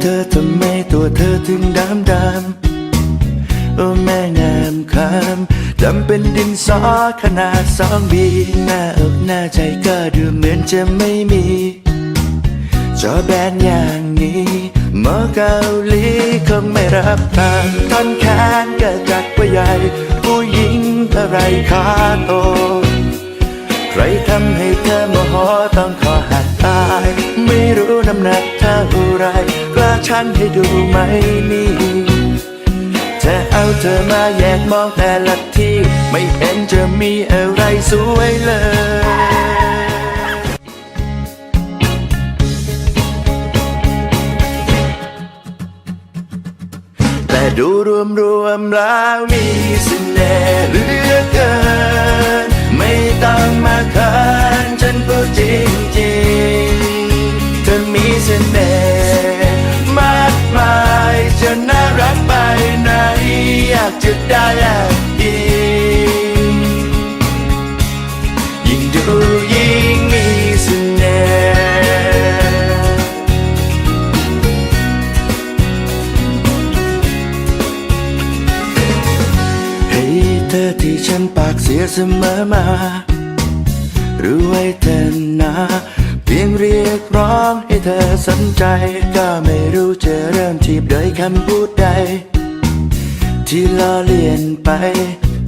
เธอทำไมตัวเธอถึงดำดำโอ้แม่งามคำดำเป็นดินสอขนาดสองบีหน้าอกหน้าใจก็ดูเหมือนจะไม่มีจอแบนอย่างนี้หมอเกาหลีคงไม่รับทางท่อนแขนก็จัดว่าใหญ่ ผู้หญิงอะไรขาโต ใครทำให้เธอโมโหต้องขอหักตาย ไม่รู้น้ำหนักเท่าไร กล้าชั่งให้ดูไหมนี่จะเอาเธอมาแยกมองแต่ละที่ ไม่เห็นจะมีอะไรสวยเลยแต่ดูรวมรวมๆแล้วมีเสน่ห์เหลือเกิน ไม่ต้องมาเขินฉันพูดจริงจริงเธอมีเสน่ห์ากจะได้แอบอิงยิ่งดูยิ่งมีเสน่ห์ให้เธอที่ฉันปากเสียเสมอมารู้ไว้เธอนะเพียงเรียกร้องให้เธอสนใจ ก็ไม่รู้จะเริ่มทีบโดยคำพูดใด ที่ล้อเลียนไป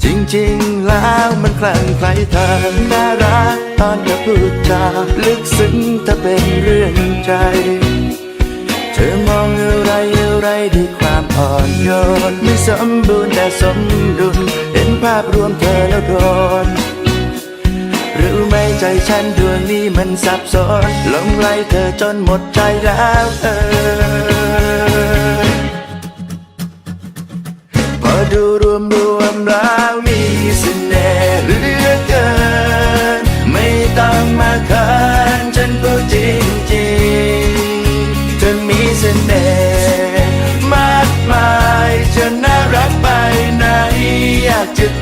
จริงๆแล้วมันคลั่งไคล้เธอน่ารักตอนเธอพูดจาลึกซึ้งถ้าเป็นเรื่องใจ เธอมองอะไรอะไรด้วยความอ่อนโยนไม่สมบูรณ์แต่สมดุลเห็นภาพรวมเธอแล้วโดนรู้ไหมใจฉันดวงนี้มันสับสนหลงไหลเธอจนหมดใจแล้วเออ just